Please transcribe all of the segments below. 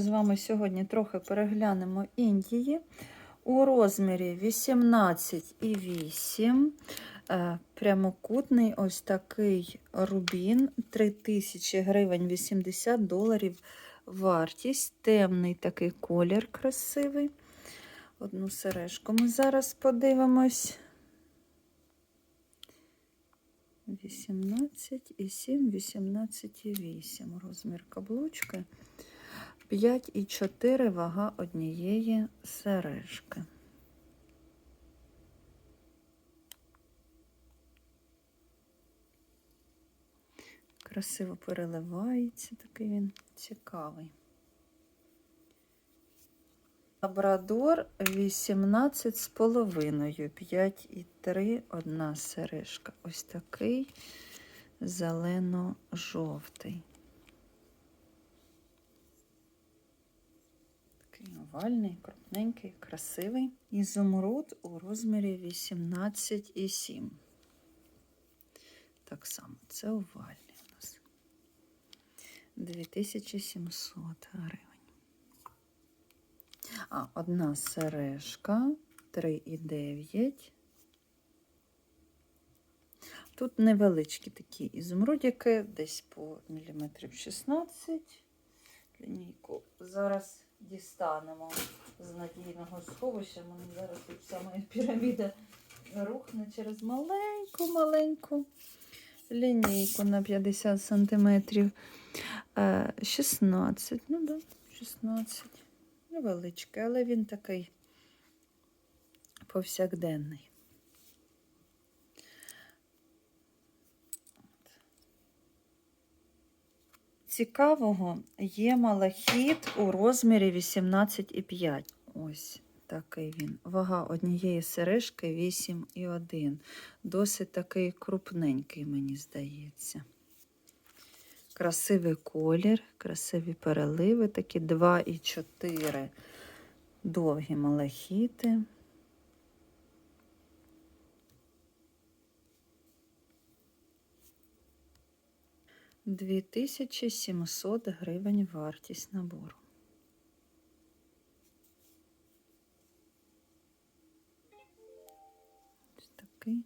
з вами сьогодні трохи переглянемо Індії у розмірі 18,8. Е, Прямокутний ось такий рубін 3000 гривень 80 доларів вартість. Темний такий колір красивий. Одну сережку ми зараз подивимось. 18,7, 18,8 розмір каблучки. 5,4 вага однієї сережки. Красиво переливається, такий він цікавий. Лабрадор 18 з половиною, 5,3 одна сережка. Ось такий зелено-жовтий. Такий овальний, крупненький, красивий. Ізумруд у розмірі 18,7. Так само, це овальний у нас. 2700 гривень. А, одна сережка 3,9. Тут невеличкі такі ізумрудики, десь по міліметрів 16. Лінійку зараз дістанемо з надійного сховища. Мені зараз тут моя піраміда рухне через маленьку-маленьку лінійку на 50 сантиметрів. Е, 16. Ну да, 16. Невеличкий, але він такий повсякденний. Цікавого є малахіт у розмірі 18,5. Ось такий він. Вага однієї сережки 8,1. Досить такий крупненький, мені здається. Красивий колір, красиві переливи, такі 2,4 довгі малахіти. Дві тисячі сімсот гривень вартість набору. Ось такий.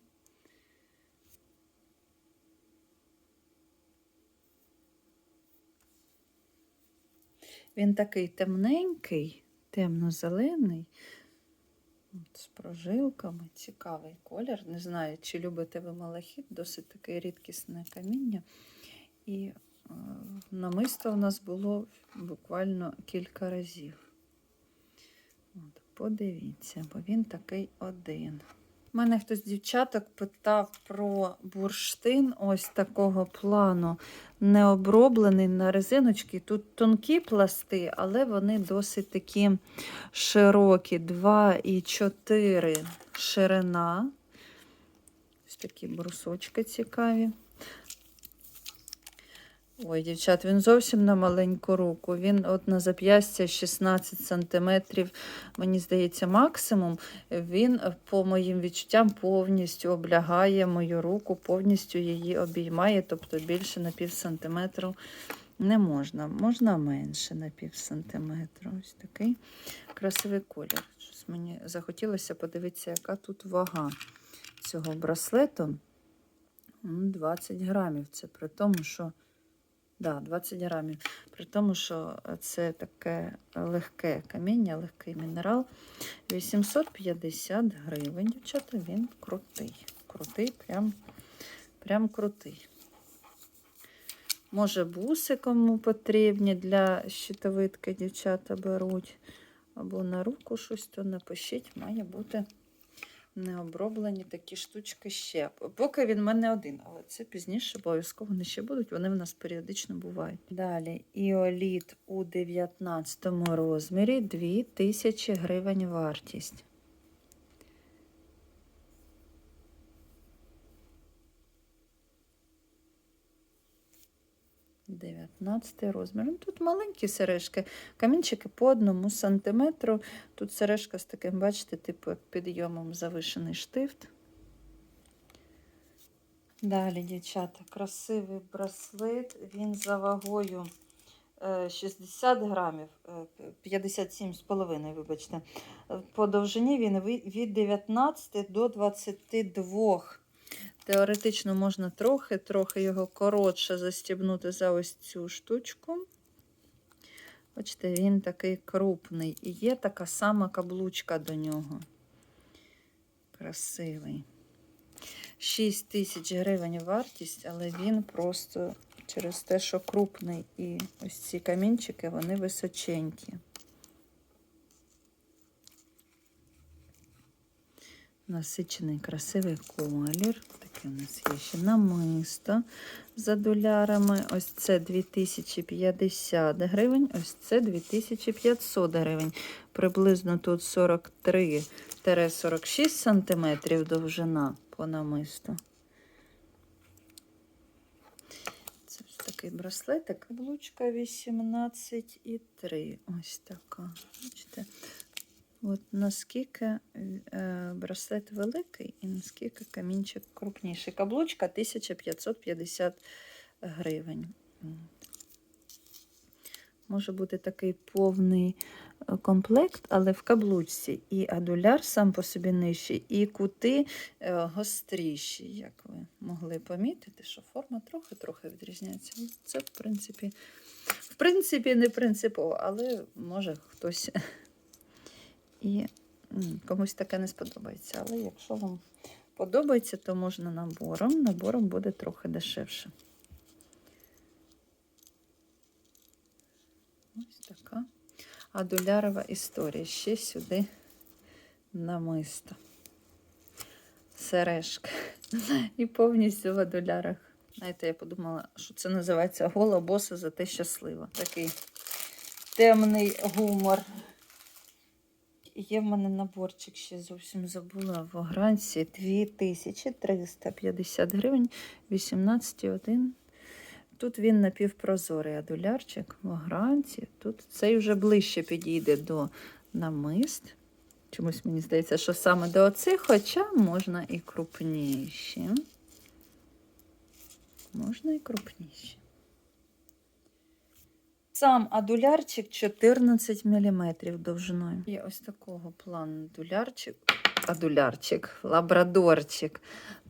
Він такий темненький, темно-зелений, з прожилками, цікавий колір. Не знаю, чи любите ви малахіт, досить таке рідкісне каміння. І е, намисто в нас було буквально кілька разів. От, Подивіться, бо він такий один. У мене хтось з дівчаток питав про бурштин ось такого плану, не оброблений на резиночки. Тут тонкі пласти, але вони досить такі широкі. 2,4 ширина. Ось такі брусочки цікаві. Ой, дівчат, він зовсім на маленьку руку. Він от на зап'ястя 16 сантиметрів, мені здається, максимум. Він, по моїм відчуттям, повністю облягає мою руку, повністю її обіймає, тобто більше на пів сантиметру не можна. Можна менше на пів сантиметру. Ось такий красивий колір. Щось мені захотілося подивитися, яка тут вага цього браслету. 20 грамів. Це при тому, що. Да, 20 грамів. При тому, що це таке легке каміння, легкий мінерал. 850 гривень, дівчата, він крутий. Крутий, прям, прям крутий. Може, буси кому потрібні для щитовидки, дівчата беруть. Або на руку щось, то напишіть, має бути необроблені такі штучки ще. Поки він в мене один, але це пізніше обов'язково вони ще будуть, вони в нас періодично бувають. Далі іоліт у 19 розмірі 2000 гривень вартість. Дев'ятнадцятий розмір. Ну, тут маленькі сережки, камінчики по одному сантиметру. Тут сережка з таким, бачите, типу як підйомом завишений штифт. Далі, дівчата, красивий браслет. Він за вагою е, 60 грамів, е, 57,5, вибачте. Е, По довжині він від 19 до 22. Теоретично можна трохи, трохи його коротше застібнути за ось цю штучку. Бачите, він такий крупний. І є така сама каблучка до нього. Красивий. 6 тисяч гривень вартість, але він просто через те, що крупний. І ось ці камінчики, вони височенькі. Насичений красивий колір. Таке у нас є ще намисто за долярами. Ось це 2050 гривень, ось це 2500 гривень. Приблизно тут 43-46 сантиметрів довжина по намисту. Це ось такий браслетик, каблучка 18,3. Ось така. Бачите? От наскільки е, браслет великий і наскільки камінчик крупніший. Каблучка 1550 гривень. Може бути такий повний е, комплект, але в каблучці і адуляр сам по собі нижчий, і кути е, гостріші, як ви могли помітити, що форма трохи-трохи відрізняється. Це, в принципі, в принципі, не принципово, але може хтось і комусь таке не сподобається. Але якщо вам подобається, то можна набором. Набором буде трохи дешевше. Ось така адулярова історія. Ще сюди намисто. Сережка. І повністю в адулярах. Знаєте, я подумала, що це називається гола боса за те щаслива. Такий темний гумор. Є в мене наборчик, ще зовсім забула в огранці 2350 гривень, 18,1. Тут він напівпрозорий адулярчик в огранці. Тут цей вже ближче підійде до намист. Чомусь мені здається, що саме до оцих, хоча можна і крупніші. Можна і крупніші. Сам адулярчик 14 мм довжиною. Є ось такого плану адулярчик. Адулярчик, лабрадорчик.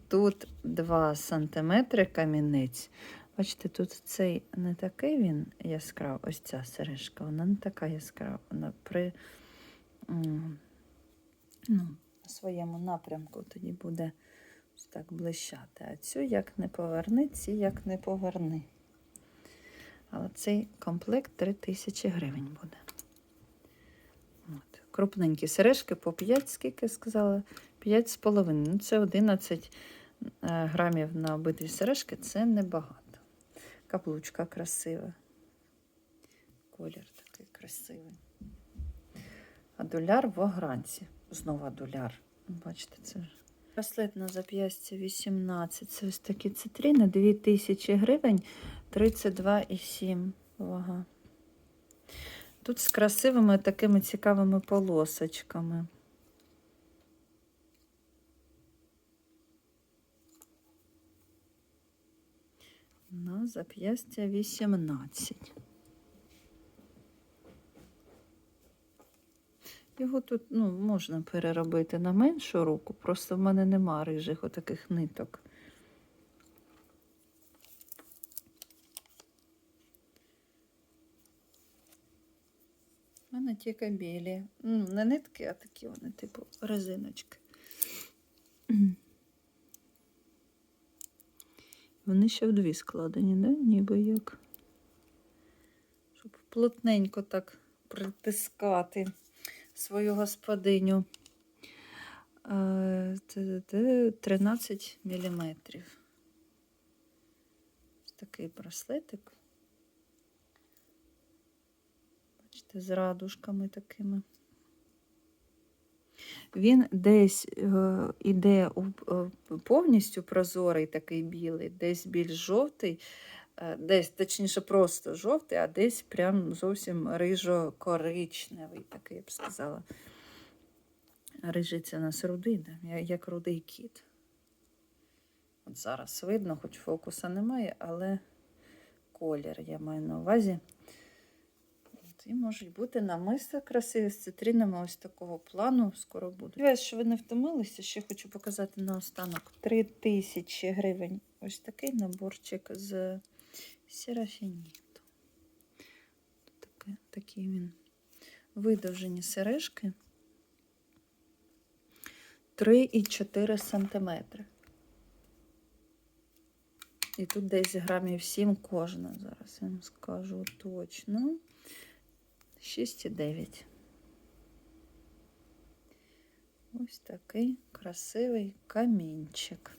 Тут 2 см камінець. Бачите, тут цей не такий він яскравий, ось ця сережка, вона не така яскрава. Вона при ну, своєму напрямку тоді буде так блищати. А цю як не поверни, ці як не поверни. Але цей комплект 3000 гривень буде. От. Крупненькі сережки по 5, скільки сказала? 5,5. Ну, це 11 е, грамів на обидві сережки, це небагато. Каблучка красива. Колір такий красивий. Адуляр в огранці. Знову адуляр. Бачите, це ж. Браслет на зап'ястя 18. Це ось такі цитрини, 2000 гривень, 32,7 вага. Тут з красивими такими цікавими полосочками. На зап'ястя 18. Його тут ну, можна переробити на меншу руку, просто в мене нема рижих отаких ниток. Мене тільки білі. М, Не нитки, а такі вони, типу, резиночки. Вони ще в дві складені, да? ніби як. Щоб плотненько так притискати свою господиню. Е, це 13 міліметрів. Ось такий браслетик. Бачите, з радужками такими. Він десь е, іде е, повністю прозорий, такий білий, десь більш жовтий, е, десь, точніше, просто жовтий, а десь прям зовсім рижо-коричневий, такий, я б сказала. Рижий у нас рудий, як рудий кіт. От зараз видно, хоч фокуса немає, але колір я маю на увазі. І можуть бути намиста красиві з цитринами ось такого плану. Скоро будуть. Сподіваюсь, що ви не втомилися. Ще хочу показати наостанок. 3 тисячі гривень. Ось такий наборчик з серафініту. Такі він видовжені сережки. 3,4 сантиметри. І тут десь грамів 7 кожна. Зараз я вам скажу точно. 6,9. Ось такий красивий камінчик.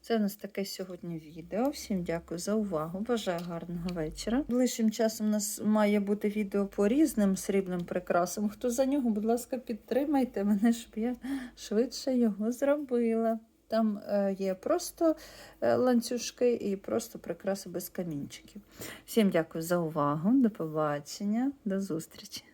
Це у нас таке сьогодні відео. Всім дякую за увагу. Бажаю гарного вечора. Ближчим часом у нас має бути відео по різним срібним прикрасам. Хто за нього, будь ласка, підтримайте мене, щоб я швидше його зробила. Там е, є просто е, ланцюжки і просто прикраси без камінчиків. Всім дякую за увагу. До побачення, до зустрічі.